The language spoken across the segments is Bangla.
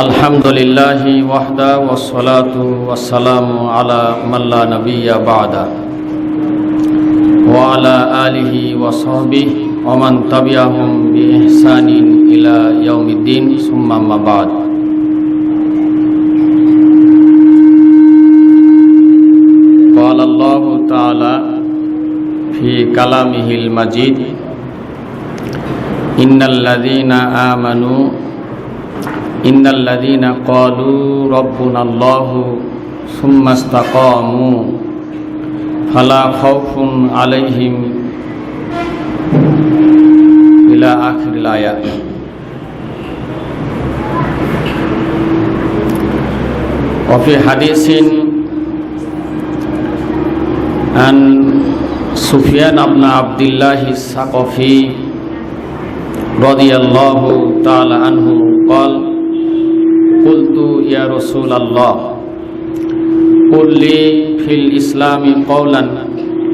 الحمد لله وحده والصلاة والسلام على من لا نبي بعد وعلى آله وصحبه ومن تبعهم بإحسان إلى يوم الدين ثم ما بعد قال الله تعالى في كلامه المجيد إن الذين آمنوا إن الذين قالوا ربنا الله ثم استقاموا فلا خوف عليهم إلى آخر الآية وفي حديث عن سفيان بن عبد الله الثقفي رضي الله تعالى عنه قال কুলতু ইয়া রসুল আল্লাহ কুল্লি ফিল ইসলামী কৌলান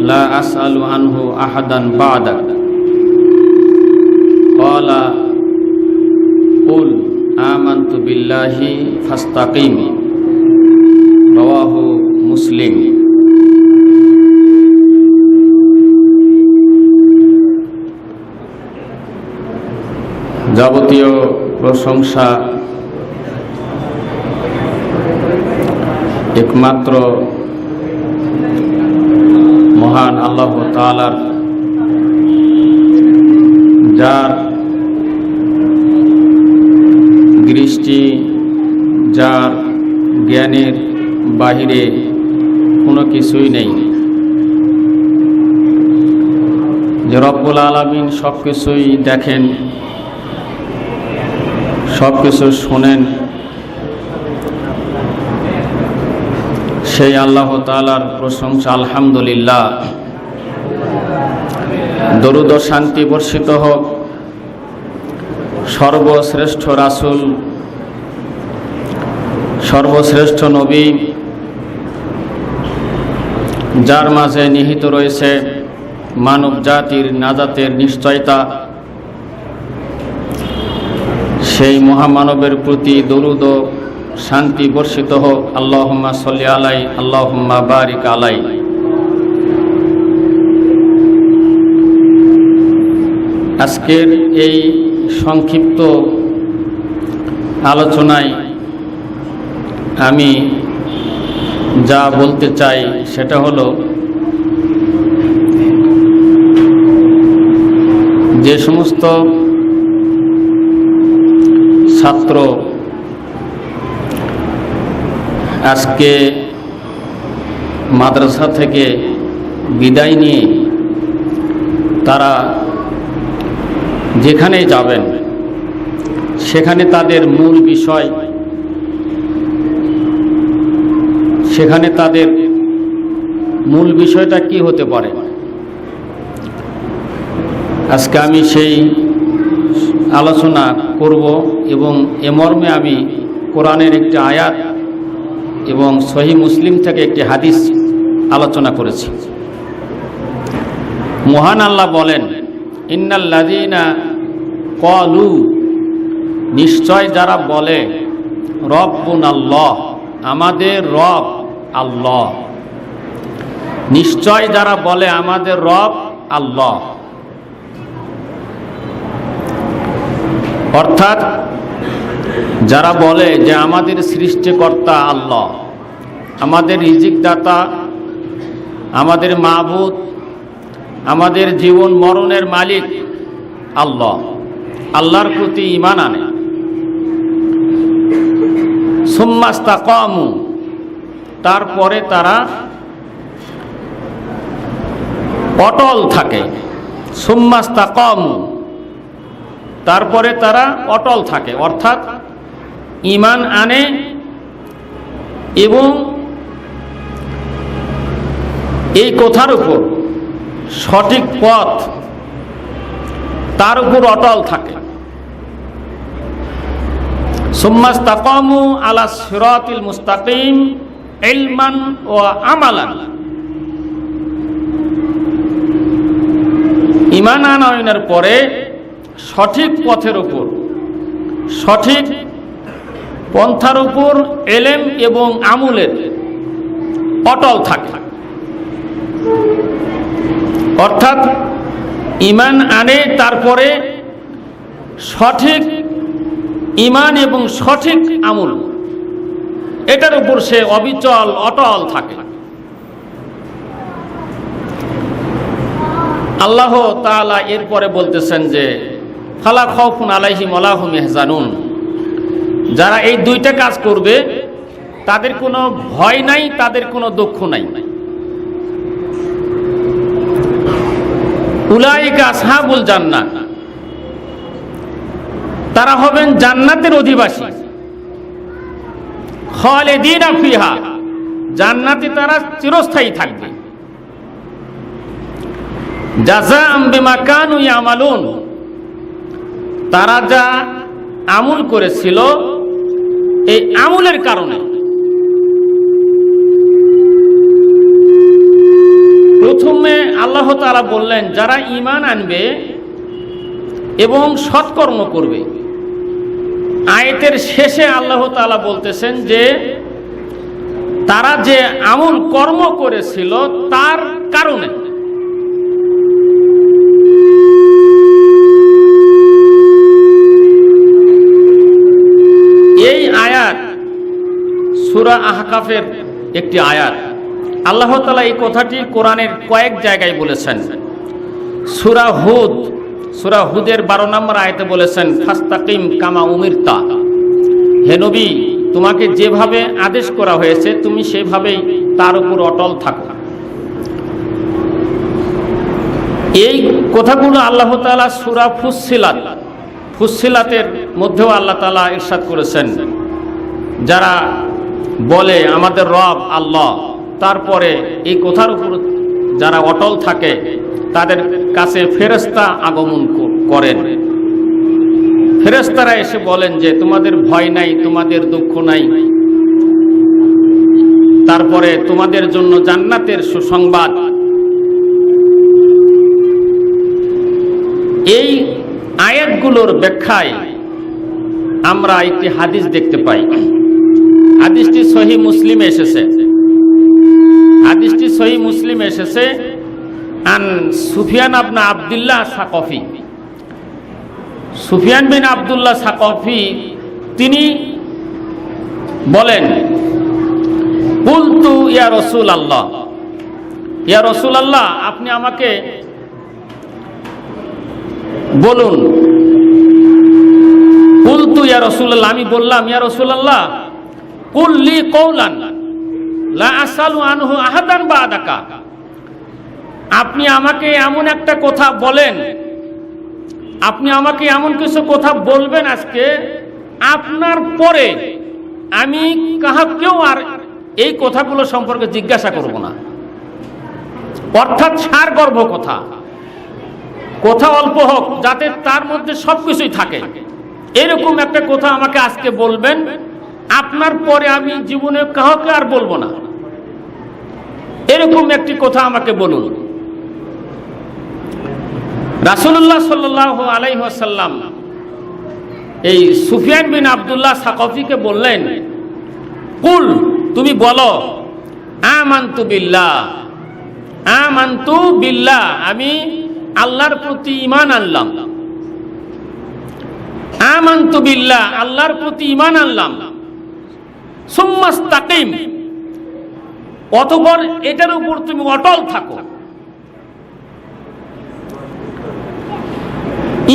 লা আসআলু আনহু আহাদান বাদাক কলা উল আমান্তু বিল্লাহি ফাস্তাকিম। রাওয়াহু মুসলিম। যাবতীয় প্রশংসা একমাত্র মহান আল্লাহ তালার যার দৃষ্টি, যার জ্ঞানের বাহিরে কোনো কিছুই নেই। যে রব্বুল আলমিন সব কিছুই দেখেন সব কিছু শোনেন সেই আল্লাহ তালার প্রশংসা, আলহামদুলিল্লাহ। দরুদ শান্তি বর্ষিত হোক। সর্বশ্রেষ্ঠ রাসুল, সর্বশ্রেষ্ঠ নবী, যার মাঝে নিহিত রয়েছে মানব জাতির নাজাতের নিশ্চয়তা, সেই মহামানবের প্রতি দরুদ শান্তি বর্ষিত হোক। আল্লাহম্মা সল্লি আলাই, আল্লাহম্মা বারিক আলাই। আজকের এই সংক্ষিপ্ত আলোচনায় আমি যা বলতে চাই সেটা হলো, যে সমস্ত ছাত্র আজকে মাদ্রাসা থেকে বিদায় নিয়ে তারা যেখানে যাবেন, সেখানে তাদের মূল বিষয়, সেখানে তাদের মূল বিষয়টা কি হতে পারে? আজকে আমি সেই আলোচনা করব এবং এ মর্মে আমি কোরআনের একটি আয়াত এবং সহি মুসলিম থেকে একটি হাদিস আলোচনা করেছি। মহান আল্লাহ বলেন ইন্নাল্লাদিনা কলু নিশ্চয় যারা বলে রব্বুন আল্লাহ আমাদের রব আল্লাহ। নিশ্চয় যারা বলে, আমাদের রব আল্লাহ অর্থাৎ যারা বলে যে আমাদের সৃষ্টিকর্তা আল্লাহ, আমাদের রিজিকদাতা, আমাদের মাহবুদ আমাদের জীবন মরণের মালিক আল্লাহ, আল্লাহর প্রতি ইমান আনে। সোম্মাস্তা কমু তারপরে তারা অটল থাকে। সোম্মাস্তা কমু তারপরে তারা অটল থাকে, অর্থাৎ ইমান আনে এবং এই কথার উপর সঠিক পথ তার উপর অটল থাকে। সুম্মাস্তাকামু আলা সিরাতিল মুস্তাকিম ইলমান ও আমালান। ইমান আনয়নের পরে সঠিক পথের উপর সঠিক পন্থার উপর এলেম এবং আমুলের অটল থাকে। অর্থাৎ ইমান আনে, তারপরে সঠিক ইমান এবং সঠিক আমুল। এটার উপর সে অবিচল, অটল থাকে। আল্লাহ তাআলা এরপরে বলতেছেন যে, ফালা খৌফুন আলাইহিম আলাহুম ইহজানুন যারা এই দুইটা কাজ করবে, তাদের কোনো ভয় নাই, তাদের কোনো দুঃখ নাই। উলাইকা জান্নাত। তারা হবেন জান্নাতের অধিবাসী। জান্নাতে তারা চিরস্থায়ী থাকবে। তারা যা আমল করেছিল এই আমলের কারণে। প্রথমে আল্লাহ তাআলা বললেন, যারা ঈমান আনবে এবং সৎকর্ম করবে। আয়াতের শেষে আল্লাহ তালা বলতেছেন যে, তারা যে আমল কর্ম করেছিল তার কারণে। সুরা আহকাফের একটি আয়াত। আল্লাহ তালা এই কথাটি কোরআনের কয়েক জায়গায় বলেছেন। সুরা হুদ, সুরা হুদের বারো নম্বর আয়তে বলেছেন, ফাস্তাকিম কামা উমিরতা। হে নবী, তোমাকে যেভাবে আদেশ করা হয়েছে, তুমি সেভাবেই তার উপর অটল থাকো। এই কথাগুলো আল্লাহ তালা সুরা ফুসিলাত ফুসিলাতের মধ্যেও আল্লাহ তালা ইরশাদ করেছেন। যারা বলে, আমাদের রব আল্লাহ। তারপরে এই কথার উপর যারা অটল থাকে, তাদের কাছে ফেরেস্তা আগমন করেন। ফেরেস্তারা এসে বলেন যে, তোমাদের ভয় নাই, তোমাদের দুঃখ নাই। তারপরে তোমাদের জন্য জান্নাতের সুসংবাদ। এই আয়াতগুলোর ব্যাখ্যায় আমরা একটি হাদিস দেখতে পাই। হাদিসটি সহি মুসলিম এসেছে। হাদিসটি সহি মুসলিম এসেছে আন সুফিয়ান আবদুল্লাহ সাকফি। সুফিয়ান বিন আবদুল্লাহ সাকফি তিনি বলেন, কুলতু ইয়া রসুল আল্লাহ ইয়া রসুল আল্লাহ আপনি আমাকে বলুন। কুলতু ইয়া রসুল্লাহ আমি বললাম, ইয়া রসুল্লাহ কুল্লি কৌলান আনহু আহাদান বা আদাকা আপনি আমাকে এমন একটা কথা বলেন, আপনি আমাকে এমন কিছু কথা বলবেন আজকে, আপনার পরে আমি কাহাকেও আর এই কথাগুলো সম্পর্কে জিজ্ঞাসা করব না। অর্থাৎ সার গর্ভ কথা। কথা অল্প হোক, যাতে তার মধ্যে সব কিছুই থাকে। এরকম একটা কথা আমাকে আজকে বলবেন আপনার পরে আমি জীবনে কাউকে আর বলব না। এরকম একটি কথা আমাকে বলুন। রাসুল্লাহ সাল্লাহ আলাইসাল্লাম এই সুফিয়ান বিন আবদুল্লাহ সাকফিকে বললেন, কুল, তুমি বলো, আমান্তু বিল্লাহ আমান্তু বিল্লাহ, আমি আল্লাহর প্রতি ইমান আনলাম। আমান্তু বিল্লাহ, আল্লাহর প্রতি ইমান আনলাম। সুম্মাস্তাকিম। অতপর এটার উপর তুমি অটল থাকো।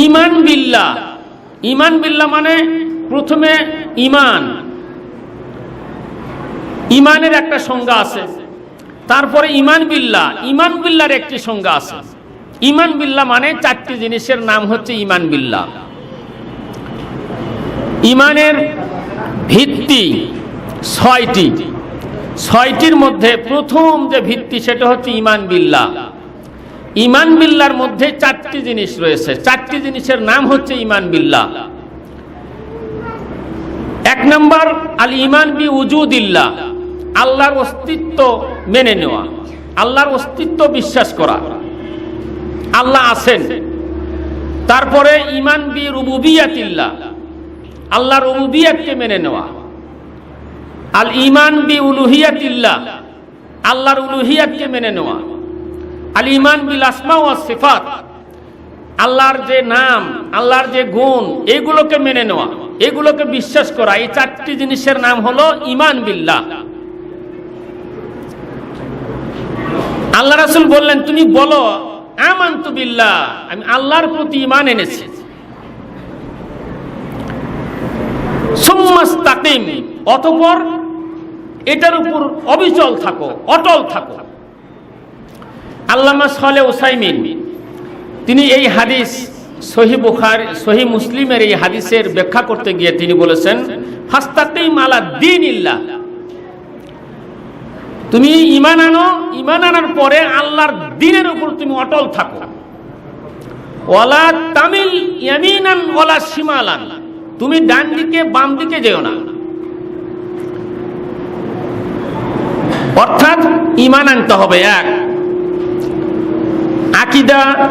ইমান বিল্লাহ। ইমান বিল্লাহ মানে প্রথমে ইমান। ইমানের একটা সংজ্ঞা আছে। তারপরে ইমান বিল্লা ইমান বিল্লার একটি সংজ্ঞা আছে। ইমান বিল্লা মানে চারটি জিনিসের নাম হচ্ছে ইমান বিল্লা ইমানের ভিত্তি। ছয়টি। ছয়টির মধ্যে প্রথম যে ভিত্তি সেটা হচ্ছে ইমান বিল্লাহ ইমান বিল্লার মধ্যে চারটি জিনিস রয়েছে। চারটি জিনিসের নাম হচ্ছে ইমান বিল্লাহ এক নম্বর, আল ইমান বি উজুদিল্লাহ আল্লাহর অস্তিত্ব মেনে নেওয়া। আল্লাহর অস্তিত্ব বিশ্বাস করা। আল্লাহ আছেন। তারপরে ইমান বি রুবুবিয়াতিল্লাহ আল্লাহর রুবুবিয়াতকে মেনে নেওয়া। আল ইমান বি উলুহিয়াতিল্লাহ, আল্লাহর উলুহিয়াতকে মেনে নেওয়া। আল ইমান বিল আসমা ওয়া সিফাত, আল্লাহর যে নাম, আল্লাহর যে গুণ, এগুলোকে মেনে নেওয়া, এগুলোকে বিশ্বাস করা। এই চারটি জিনিসের নাম হলো ইমান বিল্লাহ। আল্লাহ রাসুল বললেন, তুমি বলো, আমান্তু বিল্লাহ, আমি আল্লাহর প্রতি ইমান এনেছি। অতঃপর এটার উপর অবিচল থাকো, অটল থাকো। আল্লামা সালে ওসাইমিন তিনি এই হাদিস, সহি বুখার, সহি মুসলিমের এই হাদিসের ব্যাখ্যা করতে গিয়ে তিনি বলেছেন, ফাস্তাকিম মালা দিন ইল্লাহ তুমি ইমান আনো ইমান আনার পরে আল্লাহর দিনের উপর তুমি অটল থাকো। ওয়ালা তামিল ইয়ামিনান ওয়ালা শিমালান। তুমি ডান দিকে বাম দিকে যেও না। অর্থাৎ ইমান আনতে হবে, এক। আকিদা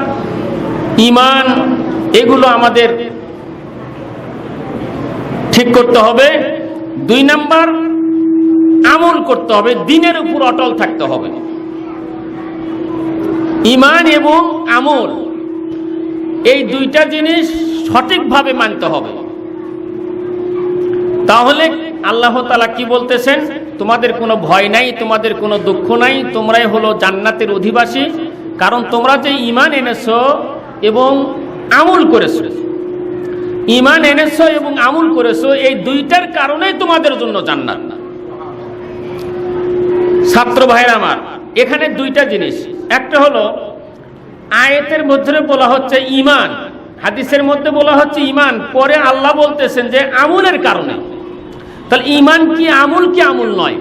ইমান এগুলো আমাদের ঠিক করতে হবে। দুই নাম্বার, আমল করতে হবে, দিনের উপর অটল থাকতে হবে। ইমান এবং আমল, এই দুইটা জিনিস সঠিকভাবে মানতে হবে। তাহলে আল্লাহ তালা কি বলতেছেন? তোমাদের কোনো ভয় নাই, তোমাদের কোনো দুঃখ নাই, তোমরাই হলো জান্নাতের অধিবাসী। কারণ তোমরা যে ইমান এনেছো এবং আমল করেছ ইমান এনেছো এবং আমল করেছ, এই দুইটার কারণেই তোমাদের জন্য জান্নাত। না ছাত্র ভাইরা আমার, এখানে দুইটা জিনিস। একটা হলো, আয়াতের মধ্যে বলা হচ্ছে ইমান হাদিসের মধ্যে বলা হচ্ছে ইমান পরে আল্লাহ বলতেছেন যে আমলের কারণে। তাহলে ইমান কি আমল কি আমুল নয়?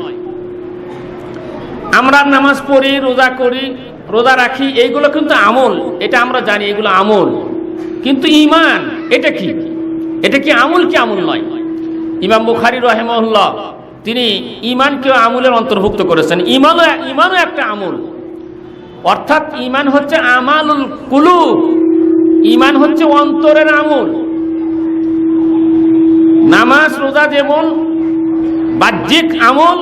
আমরা নামাজ পড়ি, রোজা করি, রোজা রাখি, এইগুলো কিন্তু আমল। এটা আমরা জানি, এগুলো আমল। কিন্তু ইমান এটা কি? এটা কি আমল কি আমুল নয়? ইমাম বুখারি রহেমউল্লাহ তিনি ইমানকেও আমলের অন্তর্ভুক্ত করেছেন। ইমানও ইমানও একটা আমল। অর্থাৎ ইমান হচ্ছে আমালুল কুলু ইমান হচ্ছে অন্তরের আমল। নামাজ, রোজা যেমন বাহ্যিক আমল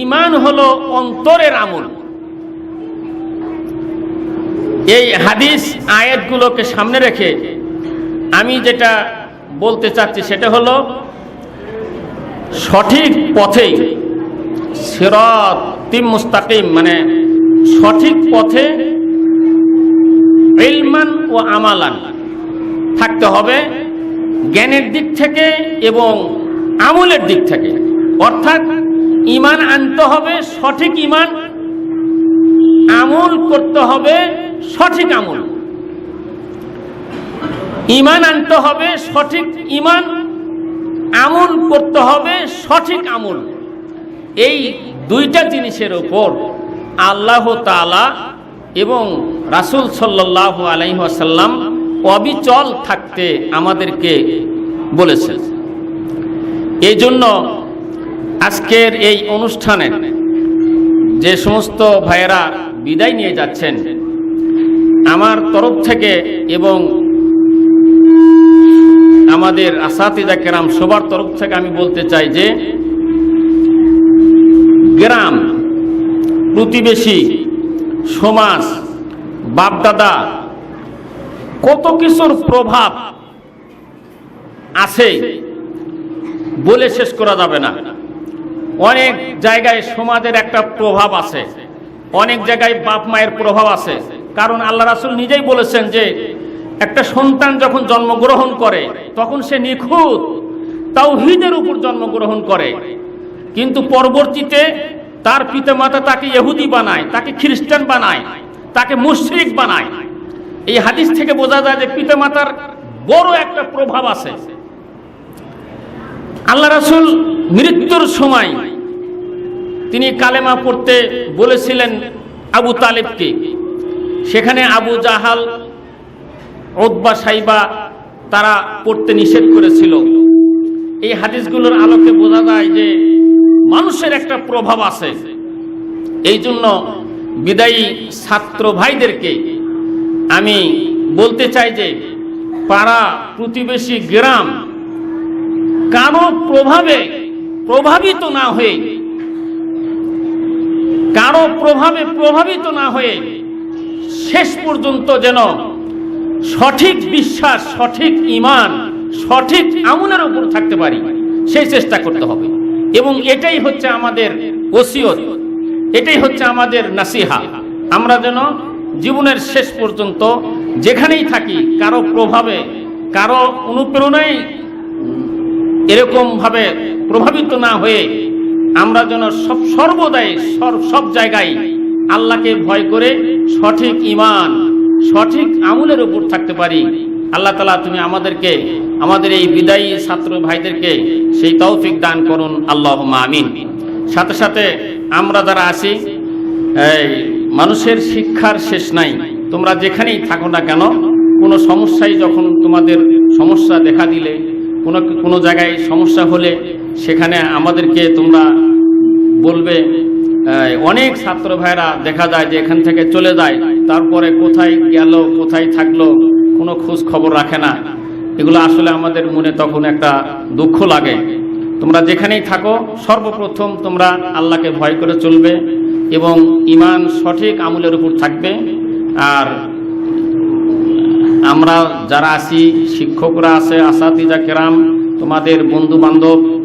ইমান হলো অন্তরের আমল। এই হাদিস আয়াতগুলোকে সামনে রেখে আমি যেটা বলতে চাচ্ছি সেটা হলো, সঠিক পথে সিরাত তিম মুস্তাকিম মানে সঠিক পথে ইলমান ও আমালান থাকতে হবে জ্ঞানের দিক থেকে এবং আমলের দিক থেকে। অর্থাৎ ইমান আনতে হবে, সঠিক ইমান আমল করতে হবে, সঠিক আমল। ইমান আনতে হবে, সঠিক ইমান আমল করতে হবে, সঠিক আমল। এই দুইটা জিনিসের ওপর আল্লাহ তালা এবং রাসুল সাল্লাহ আলাইসাল্লাম অবিচল থাকতে আমাদেরকে বলেছেন। এই জন্য আজকের এই অনুষ্ঠানে যে সমস্ত ভাইয়েরা বিদায় নিয়ে যাচ্ছেন, আমার তরফ থেকে এবং আমাদের আসাতিদা কেরাম সবার তরফ থেকে আমি বলতে চাই যে, গ্রাম, প্রতিবেশী, সমাজ, বাপদাদা, কত কিছুর প্রভাব আছে বলে শেষ করা যাবে না। অনেক জায়গায় সমাজের একটা প্রভাব আছে। অনেক জায়গায় বাপ মায়ের প্রভাব আছে। কারণ আল্লাহ রাসুল নিজেই বলেছেন যে, একটা সন্তান যখন জন্মগ্রহণ করে, তখন সে নিখুঁত তাওহিদের উপর জন্মগ্রহণ করে। কিন্তু পরবর্তীতে তার পিতামাতা তাকে ইহুদি বানায়, তাকে খ্রিস্টান বানায়, তাকে মুশরিক বানায়। এই হাদিস থেকে বোঝা যায় যে পিতামাতার বড় একটা প্রভাব আছে। আল্লাহ রাসুল মৃত্যুর সময় তিনি কালেমা পড়তে বলেছিলেন আবু তালেবকে। সেখানে আবু জাহাল ওদবা সাইবা তারা পড়তে নিষেধ করেছিল। এই হাদিসগুলোর আলোকে বোঝা যায় যে মানুষের একটা প্রভাব আছে। এই জন্য বিদায়ী ছাত্র ভাইদেরকে আমি বলতে চাই যে পাড়া প্রতিবেশী গ্রাম কারও প্রভাবে প্রভাবিত না হয়ে কারও প্রভাবে প্রভাবিত না হয়ে শেষ পর্যন্ত যেন সঠিক বিশ্বাস, সঠিক ইমান সঠিক আমলের উপর থাকতে পারি, সেই চেষ্টা করতে হবে। এবং এটাই হচ্ছে আমাদের ওসিয়ত, এটাই হচ্ছে আমাদের নাসিহা। আমরা যেন জীবনের শেষ পর্যন্ত যেখানেই থাকি, কারও প্রভাবে, কারও অনুপ্রেরণায় এরকমভাবে প্রভাবিত না হয়ে আমরা যেন সব সর্বদাই, সর- সব জায়গায় আল্লাহকে ভয় করে সঠিক ইমান সঠিক আমলের উপর থাকতে পারি। আল্লাহ তালা তুমি আমাদেরকে, আমাদের এই বিদায়ী ছাত্র ভাইদেরকে সেই তৌফিক দান করুন। আল্লাহ আমিন। সাথে সাথে আমরা যারা আসি মানুষের শিক্ষার শেষ নাই। তোমরা যেখানেই থাকো না কেন, কোনো সমস্যায় যখন তোমাদের সমস্যা দেখা দিলে, কোনো কোনো জায়গায় সমস্যা হলে সেখানে আমাদেরকে তোমরা বলবে অনেক ছাত্র ভাইরা দেখা যায় যে এখান থেকে চলে যায়, তারপরে কোথায় গেল, কোথায় থাকল, কোনো খোঁজ খবর রাখে না। এগুলো আসলে আমাদের মনে তখন একটা দুঃখ লাগে। তোমরা যেখানেই থাকো, সর্বপ্রথম তোমরা আল্লাহকে ভয় করে চলবে এবং ইমান সঠিক আমলের উপর থাকবে। আর আমরা যারা আছি, শিক্ষকরা আছে, আসাতিজা কেরাম, তোমাদের বন্ধু বান্ধব